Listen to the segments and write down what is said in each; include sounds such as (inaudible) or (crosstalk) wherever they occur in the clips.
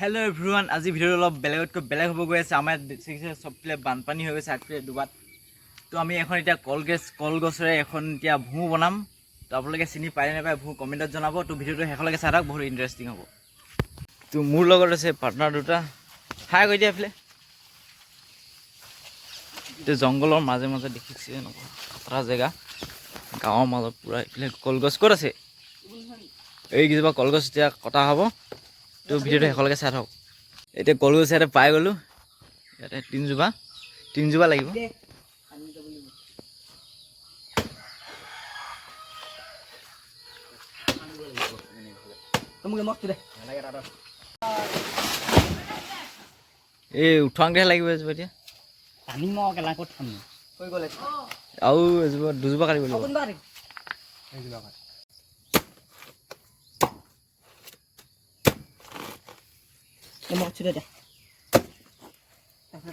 Hello' everyone আজি ভিডিঅ'টো অলপ বেলেগতকৈ বেলেগ হ'ব গৈ আছে। আমাৰ চবফালে বানপানী হৈ গৈছে আগফালে ডুবাত তো আমি এখন এতিয়া কলগেছ, কলগছৰে এখন এতিয়া ভূ বনাম। তো আপোনালোকে চিনি পায় নাপায় ভূ কমেণ্টত জনাব। তো ভিডিঅ'টো শেষলৈকে চাই থাকক, বহুত ইণ্টাৰেষ্টিং হ'ব। তো মোৰ লগত আছে পাৰ্টনাৰ দুটা। হাই কৈ দিয়া এইফালে। এতিয়া জংঘলৰ মাজে মাজে দেখিছে এনেকুৱা খাতৰা জেগা। গাঁৱৰ মাজত পূৰা এইফালে কলগছ ক'ত আছে? এই কেইজোপা কলগছ এতিয়া কটা হ'ব। তো ভিডিঅ'টো শেষলৈকে চাই থাকক। এতিয়া কলগছ ইয়াতে পাই গ'লোঁ। ইয়াতে তিনিজোপা তিনিজোপা লাগিব। এই উঠোৱাংতেহে লাগিব এজোপা এতিয়া। আৰু এজোপা। দুজোপা কাটিব লাগিব। Emang sudah dah.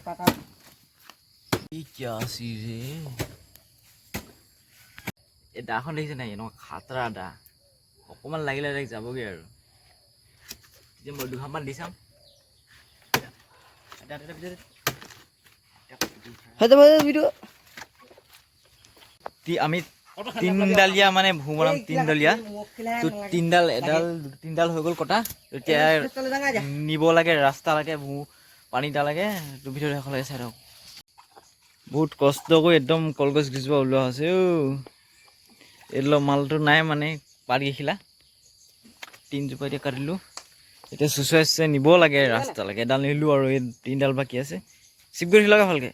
Kakak. Iya sih sih. এটা এখন দেখিছে নাই এনেকুৱা খাতৰা এটা অকণমান লাগিলে তাইক যাবগৈ আৰু এতিয়া মই দুঘামমান দি চাম আমি তিনডালীয়া মানে ভূ বনাম তিনডালীয়া। তো তিনডাল এডাল তিনডাল হৈ গ'ল কটা। এতিয়া নিব লাগে ৰাস্তা লাগে ভূ পানী লাগে তোৰ ভিতৰত শেষলৈকে চাই থাকক। বহুত কষ্ট কৰি একদম কলগছ গছজোপা ওলোৱা হৈছে এইডালৰ মালটো নাই মানে পাত গেখিলা তিনজোপা এতিয়া কাটিলোঁ। এতিয়া চুচুৱাই চুচুৱাই নিব লাগে ৰাস্তালৈকে এডাল নিলোঁ আৰু এই তিনিডাল বাকী আছে। চিপ কৰি লগে ভালকৈ।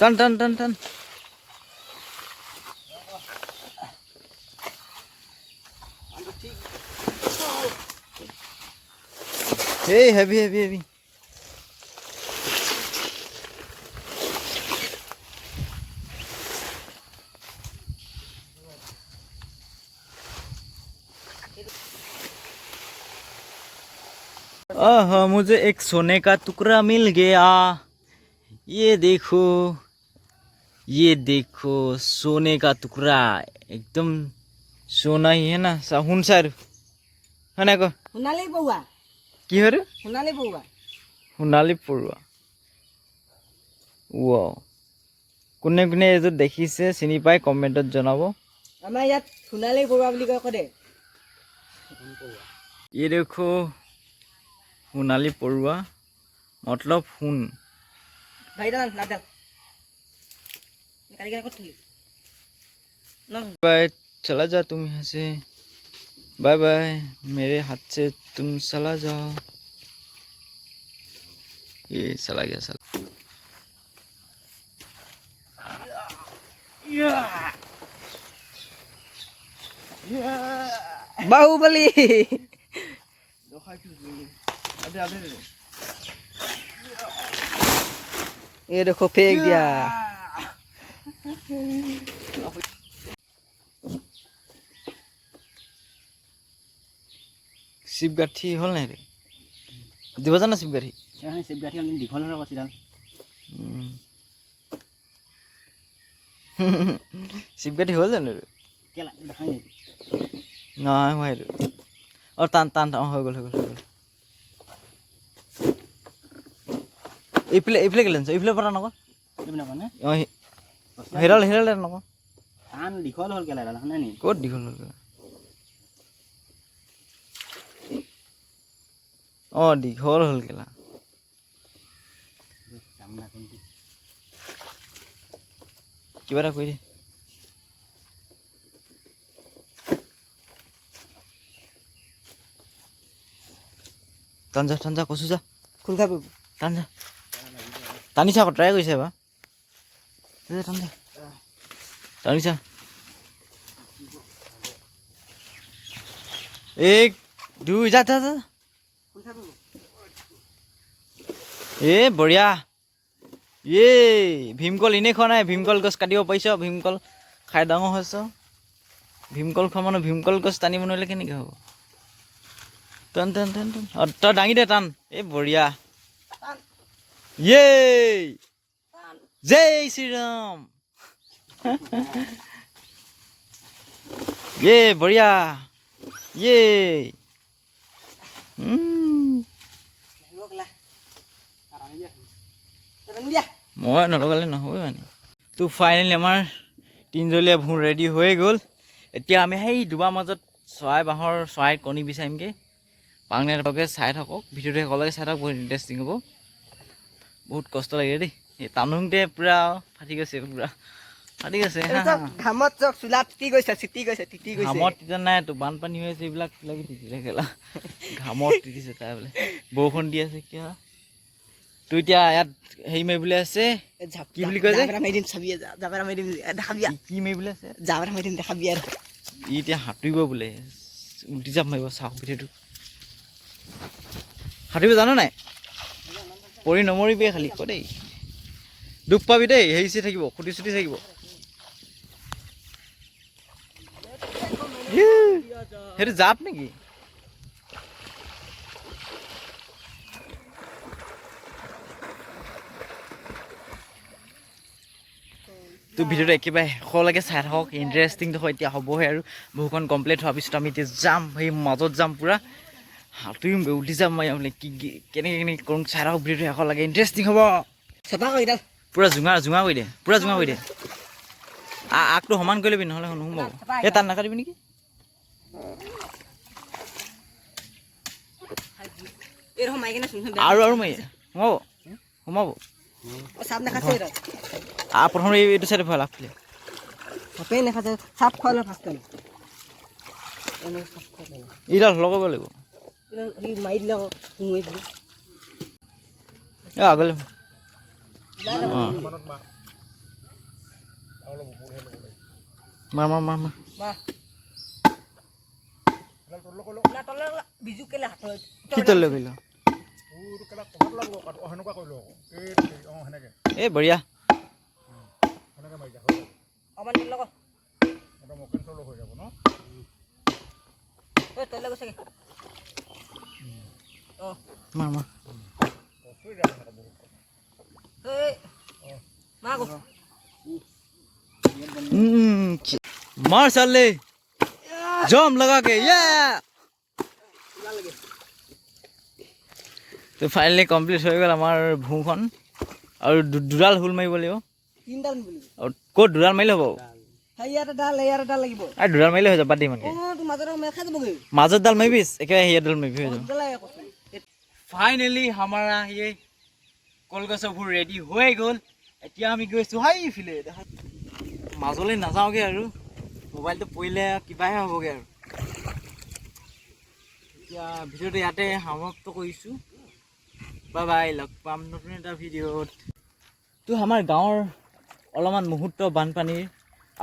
टन टन टन टन हे हैवी हैवी हैवी आह, मुझे एक सोने का टुकड़ा मिल गया। ये देखो। ये देखो सोने का टुकड़ा एकदम सोना ही है ना साहुन सर है ना को সোণালী বৰুৱা কি হয় এইটো? সোণালী বৰুৱা সোণালী পৰুৱা ৱ কোনে কোনে এইযোৰ দেখিছে চিনি পাই কমেণ্টত জনাব আমাৰ ইয়াত সোণালী বৰুৱা বুলি কয় আকৌ দে ये देखो সোণালী পৰুৱা মতলব সোণ ভাইডাল নাডাল কালি কেনে ক'ত থলি बाय, चला जा तुम यहाँ से। बाय बाय, मेरे हाथ से तुम चला जाओ। ये चला गया चला बाहुबली। ये देखो, फेंक दिया। শিৱগাঠি হ'ল নাই ৰে? দিব জানা চিপগাঠি আমি দীঘল হৈ কৈছিলাম উম। (laughs) শিৱগাঠি হ'ল জানো এইটো? কেলা নেকি নহয় হোৱা টান টান টান। অঁ হৈ গ'ল হৈ গ'ল এইফালে এইফালে কেলে এইফালে পৰা এইবিলাক মানে অঁ সেইডাল সেইডাল নকওঁ। টান দীঘল হ'ল কেলা এডাল শুনা নি ক'ত দীঘল হ'ল অঁ দীঘল হ'ল কেলা। কিবা এটা কৰি দে। টান যা টান যা কচু যা। খোল খাব টান যা। টানি চা আকৌ ট্ৰাই কৰিছে এবাৰ। যা, টান যা টানি চা এক দুই যা যা যা এ বঢ়িয়া এ ভীমকল এনেই খোৱা নাই ভীমকল গছ কাটিব পাৰিছ ভীমকল খাই ডাঙৰ হৈছ ভীমকল খোৱা মানুহ ভীমকল গছ টানিব নোৱাৰিলে কেনেকৈ হ'ব টান টান টান টান অঁ তই দাঙি দে টান এই বঢ়িয়া। ইয়ে বঢ়িয়া ইয়ে উম, মই নলগালে নহ'ব মানে। তো ফাইনেলি আমাৰ তিনিজলীয়া ভোঁ ৰেডি হৈ গ'ল। এতিয়া আমি সেই দুবাৰ মাজত চৰাই বাঁহৰ চৰাই কণী বিচাৰিমগৈ। পাংনে নাপাকে চাই থাকক। ভিডিঅ'টো শেষলৈকে চাই থাকক বহুত ইণ্টাৰেষ্টিং হ'ব। বহুত কষ্ট লাগে দেই। এই টানুংতে পূৰা ফাটি গৈছে পূৰা। ফাটি গৈছে। ঘামত চব চোলা তিতি গৈছে চিটি গৈছে তিতি গৈছে। ঘামত তিতা নাই তো বানপানী হৈ আছে এইবিলাক লাগি তিতিলে খেলা ঘামত তিতিছে তাই বোলে। বৰষুণ দি আছে কিয়? তোৰ এতিয়া ইয়াত হেৰি মাৰিবলৈ আছে কি বুলি কয় যে? কি মাৰিবলৈ আছে? জাবেৰা মাৰি দিম দেখাবি আৰু। ই এতিয়া সাঁতুৰিব বোলে উল্টি জাপ মাৰিব চাওক ভিডিঅ'টো সাঁতুৰিব জানো নাই? পৰি নমৰিবি খালি ক দেই দুখ পাবি দেই হেৰি চেৰি থাকিব, খুটি চুটি থাকিব। সেইটো জাপ নেকি? তো ভিডিঅ'টো একেবাৰে শেষলৈকে চাই থাকক ইণ্টাৰেষ্টিংটো হয় এতিয়া হ'বহে আৰু। বহুখন কমপ্লিট হোৱাৰ পিছত আমি এতিয়া যাম, সেই মাজত যাম পূৰা। সাঁতুৰিম উঠি যাম মই বোলে কি কেনেকৈ কেনেকৈ কৰোঁ, চাই থাকক, ভিডিঅ'টো শেষলৈকে ইণ্টাৰেষ্টিং হ'ব। চেপা কৰি পূৰা জোঙা জোঙা কৰি দে পূৰা জোঙা কৰি দে। আগটো সমান কৰি ল'বি নহ'লে নোসোমাব এই তাত নাকাটিবি নেকি? আৰু আৰু মাৰি সোমাব। সোমাব। প্ৰথম এই- এইটো চাইডে ভালো আগফালে এইডাল লগাব লাগিব। আগলৈ มามามามา কি তল লৈ গ'ল এ বঢ়িয়া। মা মা मार साले जाम लगा के ये তো ফাইনেলি কমপ্লিট হৈ গ'ল আমাৰ ভূখন আৰু দু- দুডাল হুল মাৰিব লাগিব তিনিডাল বুলি আৰু ক'ত দুডাল মাৰিলে হ'ব সেই ইয়াত এডাল ইয়াত এডাল লাগিব আৰু দুডাল মাৰিলে হৈ যাব বাদ দি ইমানকৈ অঁ তোৰ মাজত মেল খাই যাবগৈ মাজতডাল মাৰিবিছ একেবাৰে সেয়াডাল মাৰিবি হৈ যাব দুডালে কৈছোঁ ফাইনেলি हमारा ভূৰ ৰেডি হৈ গ'ল। এতিয়া আমি গৈছোঁ হাইফালে দেখা মাজলৈ নাযাওঁগৈ আৰু। মোবাইলটো পৰিলে কিবাহে হ'বগৈ আৰু। এতিয়া ভিডিঅ'টো ইয়াতে সমাপ্ত কৰিছোঁ। বাই বাই লগ পাম নতুন এটা ভিডিঅ'ত। তো আমাৰ গাঁৱৰ অলপমান মুহূৰ্ত বানপানীৰ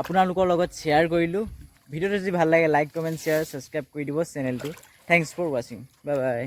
আপোনালোকৰ লগত শ্বেয়াৰ কৰিলোঁ। ভিডিঅ'টো যদি ভালো লাগে লাইক কমেণ্ট শ্বেয়াৰ ছাবস্ক্ৰাইব কৰি দিব চেনেলটো থেংকছ ফৰ ৱাচিং বাই বাই